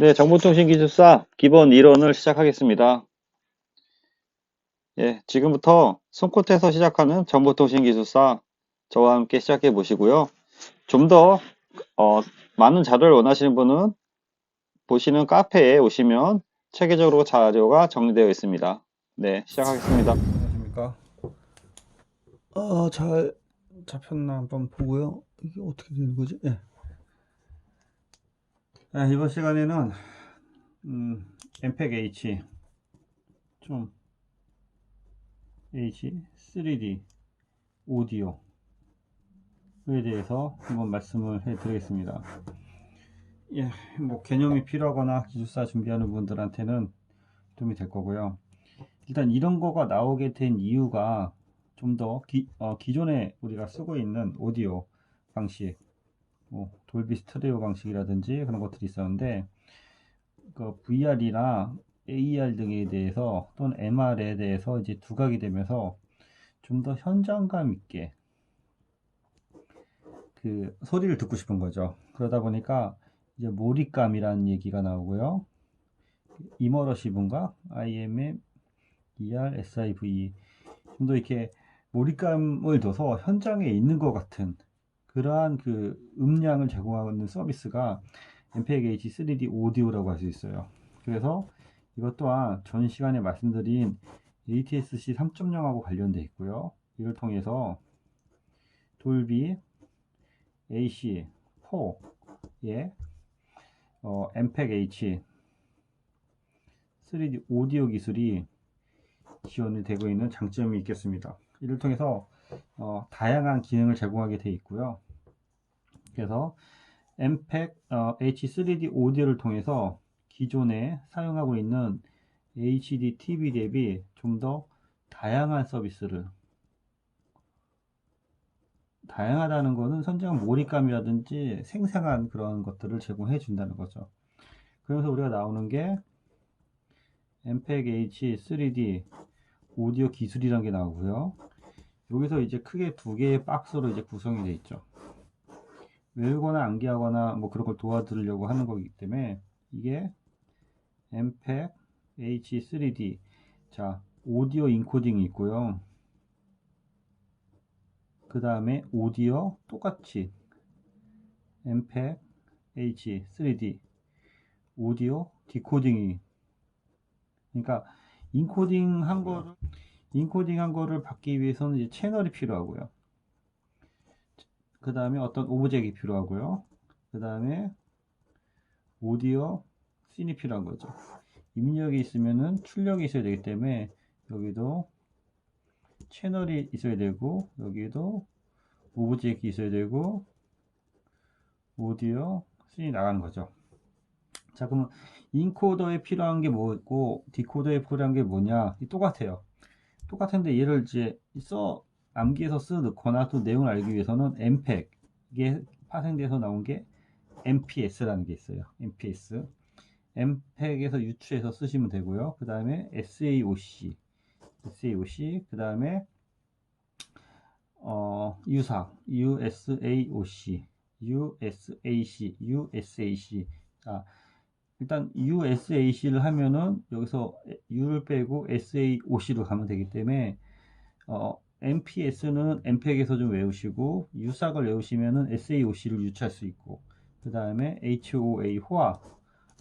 네, 정보통신기술사 기본 이론을 시작하겠습니다. 예, 지금부터 손코트에서 시작하는 정보통신기술사 저와 함께 시작해 보시고요. 좀더 어, 많은 자료를 원하시는 분은 보시는 카페에 오시면 체계적으로 자료가 정리되어 있습니다. 네, 시작하겠습니다. 안녕하십니까. 어, 잘 잡혔나 한번 보고요. 이게 어떻게 되는 거지? 예. 네, 이번 시간에는 음, MPEG H 좀 H 3D 오디오에 대해서 한번 말씀을 해드리겠습니다. 예, 뭐 개념이 필요하거나 기술사 준비하는 분들한테는 도움이 될 거고요. 일단 이런 거가 나오게 된 이유가 좀더 어, 기존에 우리가 쓰고 있는 오디오 방식, 뭐 돌비 스테레오 방식이라든지 그런 것들이 있었는데 그 VR이나 AR 등에 대해서 또는 MR에 대해서 이제 두각이 되면서 좀 더 현장감 있게 그 소리를 듣고 싶은 거죠. 그러다 보니까 이제 몰입감이라는 얘기가 나오고요. 이머러시브인가? IMM, ER, SIVE 좀더 이렇게 몰입감을 둬서 현장에 있는 것 같은 그러한 그 음량을 제공하는 서비스가 MPEG H 3D 오디오라고 할 수 있어요. 그래서 이것 또한 전 시간에 말씀드린 ATSC 3.0하고 관련되어 있고요. 이를 통해서 돌비 AC 4의 어, MPEG H 3D 오디오 기술이 지원이 되고 있는 장점이 있겠습니다. 이를 통해서 어, 다양한 기능을 제공하게 되어 있고요. 그래서 MPEG 어, H3D 오디오를 통해서 기존에 사용하고 있는 HD TV 대비 좀 더 다양한 서비스를 다양하다는 것은 선정 몰입감이라든지 생생한 그런 것들을 제공해 준다는 거죠. 그래서 우리가 나오는 게 MPEG H 3D 오디오 기술이라는 게 나오고요. 여기서 이제 크게 두 개의 박스로 이제 구성이 되어 있죠. 외우거나 암기하거나 뭐 그런 걸 도와드리려고 하는 거기 때문에 이게 MPEG H3D 자 오디오 인코딩이 있고요. 그 다음에 오디오 똑같이 MPEG H3D 오디오 디코딩이 그러니까 인코딩 한 거를 인코딩 한 거를 받기 위해서는 이제 채널이 필요하고요. 그 다음에 어떤 오브젝이 필요하고요. 그 다음에 오디오 씬이 필요한 거죠. 입력이 있으면은 출력이 있어야 되기 때문에 여기도 채널이 있어야 되고 여기도 오브젝이 있어야 되고 오디오 씬이 나가는 거죠. 자 그러면 인코더에 필요한 게 뭐고 디코더에 필요한 게 뭐냐 똑같아요. 똑같은데 얘를 이제 써 암기해서 쓰 넣거나 또 내용을 알기 위해서는 MPEG 이게 파생돼서 나온 게 MPS라는 게 있어요. MPS MPEG에서 유추해서 쓰시면 되고요. 그 다음에 SAOC SAOC 그 다음에 어, 유사 USAOC USAC USAC 자 일단 USAC를 하면은 여기서 U를 빼고 SAOC로 가면 되기 때문에 어, MPS는 MPEG에서 좀 외우시고 유삭을 외우시면은 SAOC를 유추할 수 있고 그 다음에 HOA 호화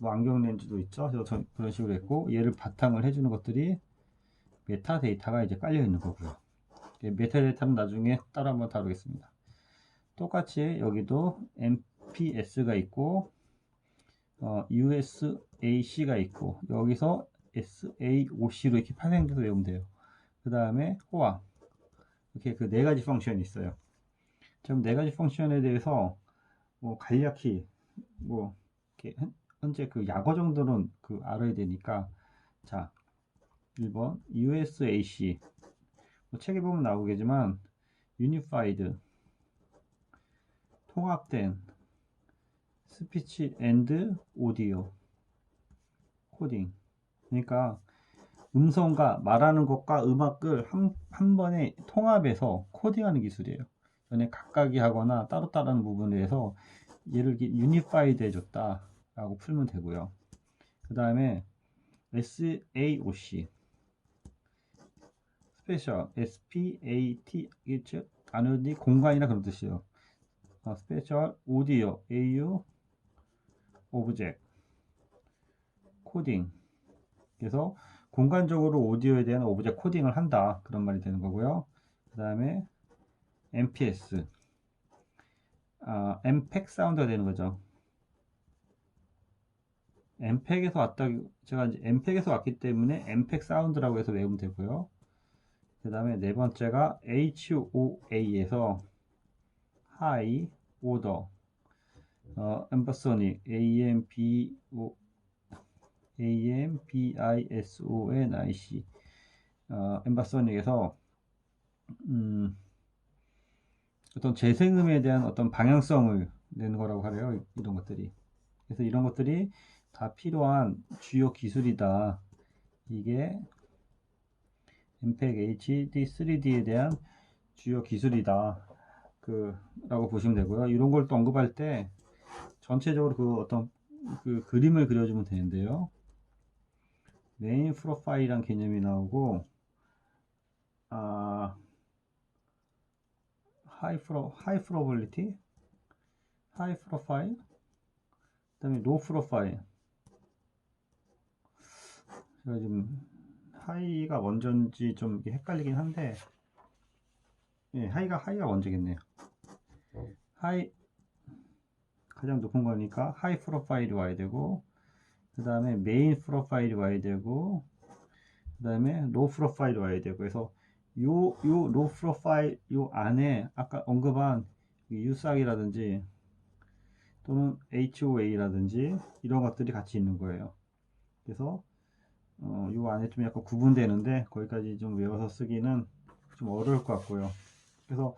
뭐 안경 렌즈도 있죠. 그래서 그런 식으로 했고 얘를 바탕을 해주는 것들이 메타 데이터가 이제 깔려 있는 거고요. 메타 데이터는 나중에 따로 한번 다루겠습니다. 똑같이 여기도 MPS가 있고 어, USAC가 있고 여기서 SAOC로 이렇게 파생돼서 외우면 돼요. 그 다음에 호화 이렇게 그 네 가지 펑션이 있어요. 지금 네 가지 펑션에 대해서 뭐 간략히 뭐 이렇게 현재 그 약어 정도는 그 알아야 되니까 자 1번 USAC 뭐 책에 보면 나오겠지만 Unified 통합된 스피치 앤드 오디오 코딩 그러니까 음성과 말하는 것과 음악을 한, 한 번에 통합해서 코딩하는 기술이에요 전에 각각이 하거나 따로따로 하는 부분에 대해서 얘를 유니파이드 해줬다 라고 풀면 되고요. 그 다음에 SAOC 스페셜 SPAT 즉 안으니 공간이나 그런 뜻이에요. 어, 스페셜 오디오 AU 오브젝트 코딩 그래서 공간적으로 오디오에 대한 오브젝트 코딩을 한다 그런 말이 되는 거고요. 그 다음에 MPS 아, MPEG 사운드가 되는 거죠. MPEG에서 왔다 제가 이제 MPEG에서 왔기 때문에 MPEG 사운드라고 해서 외우면 되고요. 그 다음에 네 번째가 HOA에서 High Order 어, 엠버소닉 AMBO AMBISONIC 어, 엠버소닉에서 음, 어떤 재생음에 대한 어떤 방향성을 내는 거라고 하래요. 이런 것들이. 그래서 이런 것들이 다 필요한 주요 기술이다. 이게 MPEG HD 3D에 대한 주요 기술이다. 그, 라고 보시면 되고요. 이런 걸 또 언급할 때 전체적으로 그 어떤 그 그림을 그려주면 되는데요. 메인 프로파일이란 개념이 나오고, 아, 하이 프로, 하이 프로빌리티, 하이 프로파일, 그 다음에 로 프로파일. 제가 지금 하이가 먼저인지 좀 헷갈리긴 한데, 예, 하이가 하이가 먼저겠네요. 하이 가장 높은 거니까 하이 프로파일이 와야 되고, 그 다음에 메인 프로파일이 와야 되고, 그 다음에 로 프로파일이 와야 되고, 그래서 요, 요, 로 프로파일, 요 안에 아까 언급한 유싹이라든지 또는 HOA라든지 이런 것들이 같이 있는 거예요. 그래서 어, 요 안에 좀 약간 구분되는데 거기까지 좀 외워서 쓰기는 좀 어려울 것 같고요. 그래서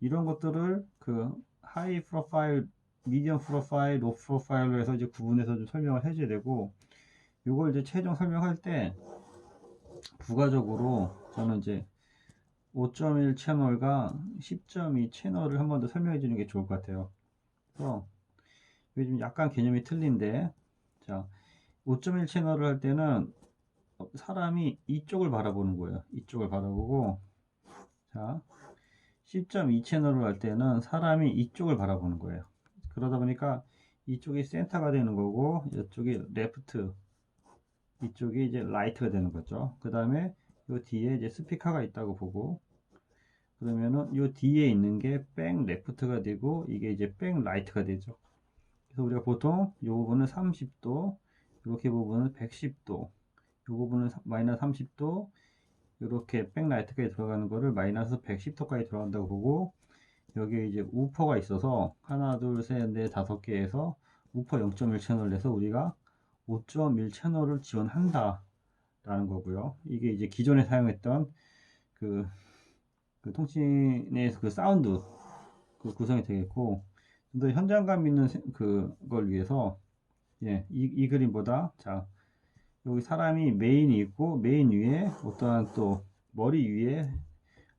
이런 것들을 그 하이 프로파일, 미디엄 프로파일, 로 프로파일로 해서 이제 구분해서 좀 설명을 해줘야 되고 요걸 이제 최종 설명할 때 부가적으로 저는 이제 5.1 채널과 10.2 채널을 한 번 더 설명해 주는 게 좋을 것 같아요. 그래서 요즘 약간 개념이 틀린데 자, 5.1 채널을 할 때는 사람이 이쪽을 바라보는 거예요. 이쪽을 바라보고 자, 10.2 채널을 할 때는 사람이 이쪽을 바라보는 거예요. 그러다 보니까 이쪽이 센터가 되는 거고 이쪽이 레프트 이쪽이 이제 라이트가 되는 거죠. 그 다음에 요 뒤에 이제 스피커가 있다고 보고 그러면은 요 뒤에 있는 게 백 레프트가 되고 이게 이제 백 라이트가 되죠. 그래서 우리가 보통 요 부분은 30도 이렇게 부분은 110도 이 부분은 마이너스 30도 이렇게 백 라이트까지 들어가는 거를 마이너스 110도까지 들어간다고 보고 여기에 이제 우퍼가 있어서 하나 둘셋넷 다섯 개에서 우퍼 0.1 채널 내서 우리가 5.1 채널을 지원한다 라는 거고요 이게 이제 기존에 사용했던 그, 그 통신에서 그 사운드 그 구성이 되겠고 좀 더 현장감 있는 그걸 위해서 예, 이, 이 그림보다 자 여기 사람이 메인이 있고 메인 위에 어떠한 또 머리 위에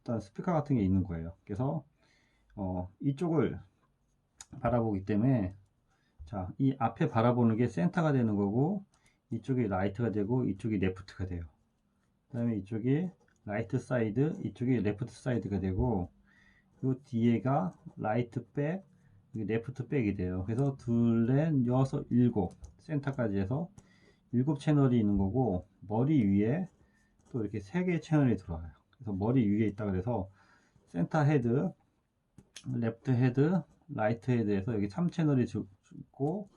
어떤 스피커 같은 게 있는 거예요. 그래서 어, 이쪽을 바라보기 때문에 자, 이 앞에 바라보는 게 센터가 되는 거고 이쪽이 라이트가 되고 이쪽이 레프트가 돼요. 그 다음에 이쪽이 라이트 사이드, 이쪽이 레프트 사이드가 되고 요 뒤에가 라이트 백, 레프트 백이 돼요. 그래서 둘, 넷, 여섯, 일곱 센터까지 해서 일곱 채널이 있는 거고 머리 위에 또 이렇게 세 개의 채널이 들어와요. 그래서 머리 위에 있다 그래서 센터 헤드, 레프트 헤드, 라이트 헤드에서 여기 3채널이 있고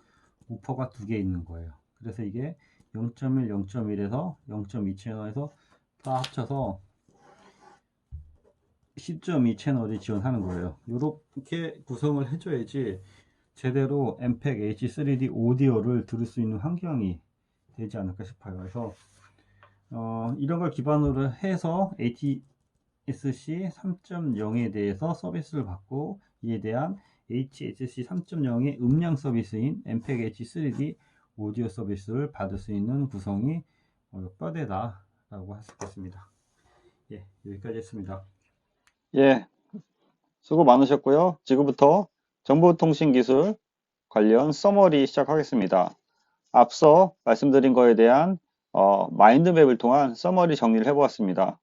우퍼가 두 개 있는 거예요. 그래서 이게 0.1, 0.1에서 0.2 채널에서 다 합쳐서 10.2 채널이 지원하는 거예요. 이렇게 구성을 해줘야지 제대로 MPEG H3D 오디오를 들을 수 있는 환경이 되지 않을까 싶어요. 그래서 어, 이런 걸 기반으로 해서 HSC 3.0에 대해서 서비스를 받고 이에 대한 HSC 3.0의 음량 서비스인 MPEG H3D 오디오 서비스를 받을 수 있는 구성이 어, 뼈대다 라고 할 수 있겠습니다. 예, 여기까지 했습니다. 예, 수고 많으셨고요. 지금부터 정보통신기술 관련 서머리 시작하겠습니다. 앞서 말씀드린 거에 대한 어, 마인드맵을 통한 서머리 정리를 해보았습니다.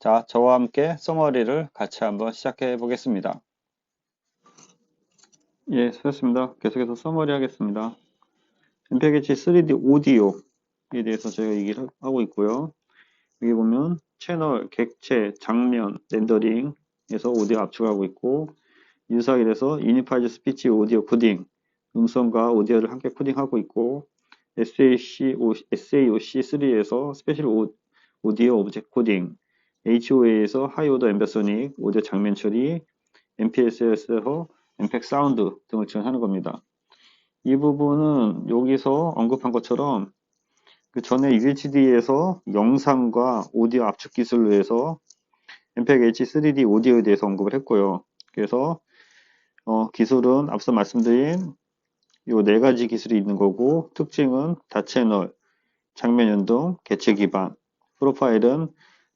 자, 저와 함께 서머리를 같이 한번 시작해 보겠습니다. 예, 수고했습니다. 계속해서 서머리 하겠습니다. MPEG 3D 오디오에 대해서 저희가 얘기를 하고 있고요. 여기 보면 채널, 객체, 장면, 렌더링에서 오디오 압축하고 있고 유사일에서 유니파이드 스피치 오디오 코딩, 음성과 오디오를 함께 코딩하고 있고 SAC, SAOC3에서 스페셜 오, 오디오 오브젝트 코딩, HOA에서 하이 오더 엠베소닉, 오디오 장면 처리, MPS에서 엠팩 사운드 등을 지원하는 겁니다. 이 부분은 여기서 언급한 것처럼 그 전에 UHD에서 영상과 오디오 압축 기술로 해서 MPEG H3D 오디오에 대해서 언급을 했고요. 그래서 어, 기술은 앞서 말씀드린 요 네 가지 기술이 있는 거고 특징은 다채널, 장면 연동, 개체 기반, 프로파일은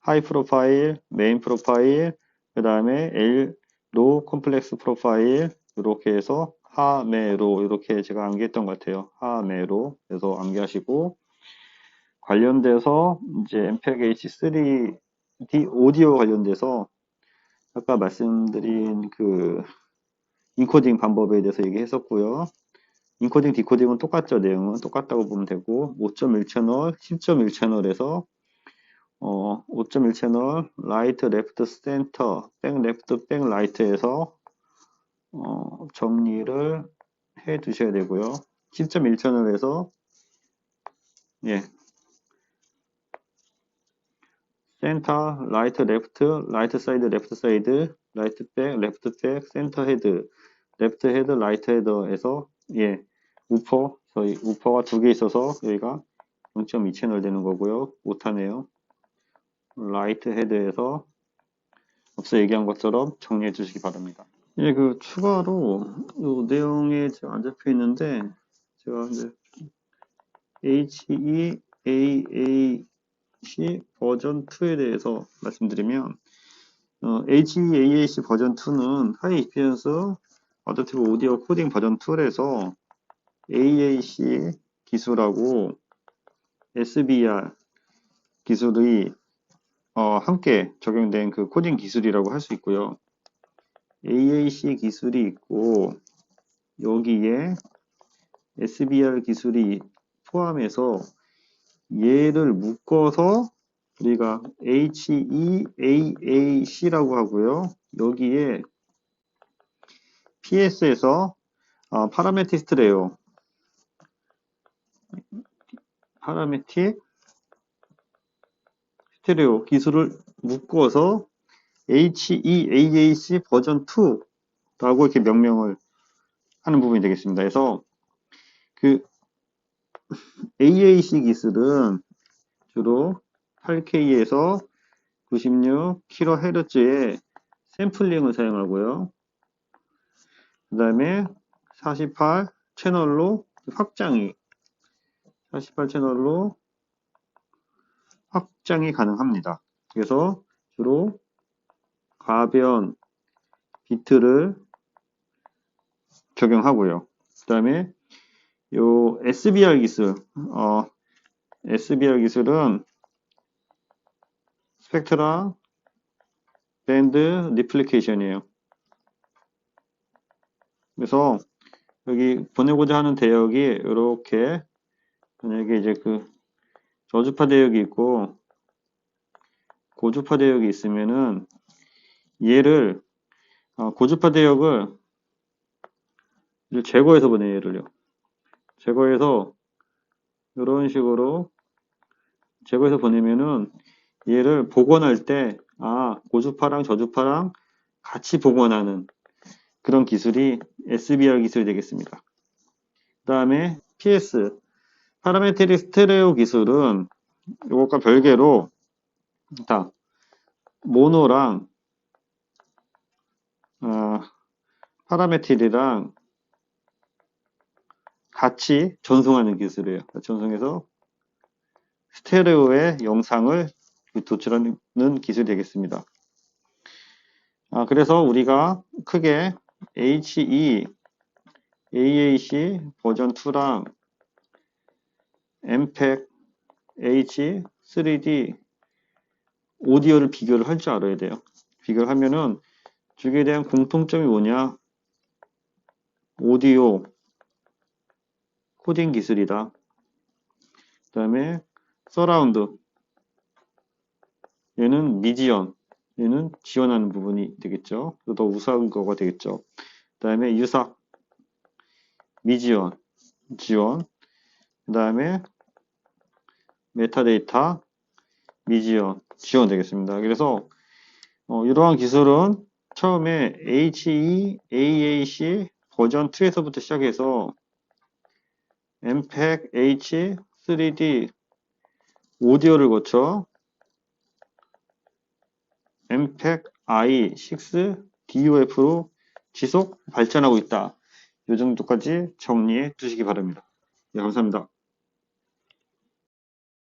하이 프로파일, 메인 프로파일, 그 다음에 L, 로 컴플렉스 프로파일 이렇게 해서 하메로 이렇게 제가 암기했던 것 같아요. 하메로 그래서 암기하시고 관련돼서 이제 MPEG H3D 오디오 관련돼서 아까 말씀드린 그 인코딩 방법에 대해서 얘기했었고요. 인코딩, 디코딩은 똑같죠. 내용은 똑같다고 보면 되고 5.1 채널, 10.1 채널에서 어, 5.1 채널 라이트, 레프트, 센터, 백, 레프트, 백, 라이트에서 어, 정리를 해 두셔야 되고요. 10.1 채널에서 예, 센터, 라이트, 레프트, 라이트 사이드, 레프트 사이드, 라이트 백, 레프트 백, 센터 헤드, 레프트 헤드, 라이트 헤더에서 예, 우퍼, 저희 우퍼가 두 개 있어서 여기가 0.2 채널 되는 거고요. 못하네요. 라이트 헤드에서 앞서 얘기한 것처럼 정리해 주시기 바랍니다. 예, 그 추가로 이 내용에 지금 안 잡혀 있는데 제가 이제 HEAAC 버전 2에 대해서 말씀드리면 어, HEAAC 버전 2는 하이 익스피리언스 어댑티브 오디오 코딩 버전 2에서 AAC 기술하고 SBR 기술이 어, 함께 적용된 그 코딩 기술이라고 할 수 있고요. AAC 기술이 있고 여기에 SBR 기술이 포함해서 얘를 묶어서 우리가 HEAAC라고 하고요. 여기에 PS에서 어, 파라메티스트래요. 파라메틱 스테레오 기술을 묶어서 HEAAC 버전 2라고 이렇게 명명을 하는 부분이 되겠습니다. 그래서 그 AAC 기술은 주로 8K에서 96kHz의 샘플링을 사용하고요. 그 다음에 48 채널로 확장이 48 채널로 확장이 가능합니다. 그래서 주로 가변 비트를 적용하고요. 그 다음에 요 SBR 기술, 어, SBR 기술은 스펙트라 밴드 리플리케이션이에요. 그래서 여기 보내고자 하는 대역이 이렇게 만약에 이제 그 저주파 대역이 있고 고주파 대역이 있으면은 얘를 어, 고주파 대역을 제거해서 보내요 얘를요 제거해서 이런 식으로 제거해서 보내면은 얘를 복원할 때 아 고주파랑 저주파랑 같이 복원하는 그런 기술이 SBR 기술이 되겠습니다. 그 다음에 PS 파라메트릭 스테레오 기술은 이것과 별개로 다 모노랑 어, 파라메트릭이랑 같이 전송하는 기술이에요. 전송해서 스테레오의 영상을 도출하는 기술이 되겠습니다. 아, 그래서 우리가 크게 HE, AAC 버전 2랑 MPEG H 3D 오디오를 비교를 할 줄 알아야 돼요. 비교를 하면은 두개에 대한 공통점이 뭐냐? 오디오 코딩 기술이다. 그 다음에 서라운드 얘는 미지연 얘는 지원하는 부분이 되겠죠. 더 우수한 거가 되겠죠. 그 다음에 유사 미지원 지원 그 다음에 메타데이터 미지원 지원 되겠습니다. 그래서 어, 이러한 기술은 처음에 HEAAC 버전 2에서부터 시작해서 MPEG H 3D 오디오를 거쳐 MPEG I6 DUF로 지속 발전하고 있다. 이 정도까지 정리해 두시기 바랍니다. 네, 감사합니다.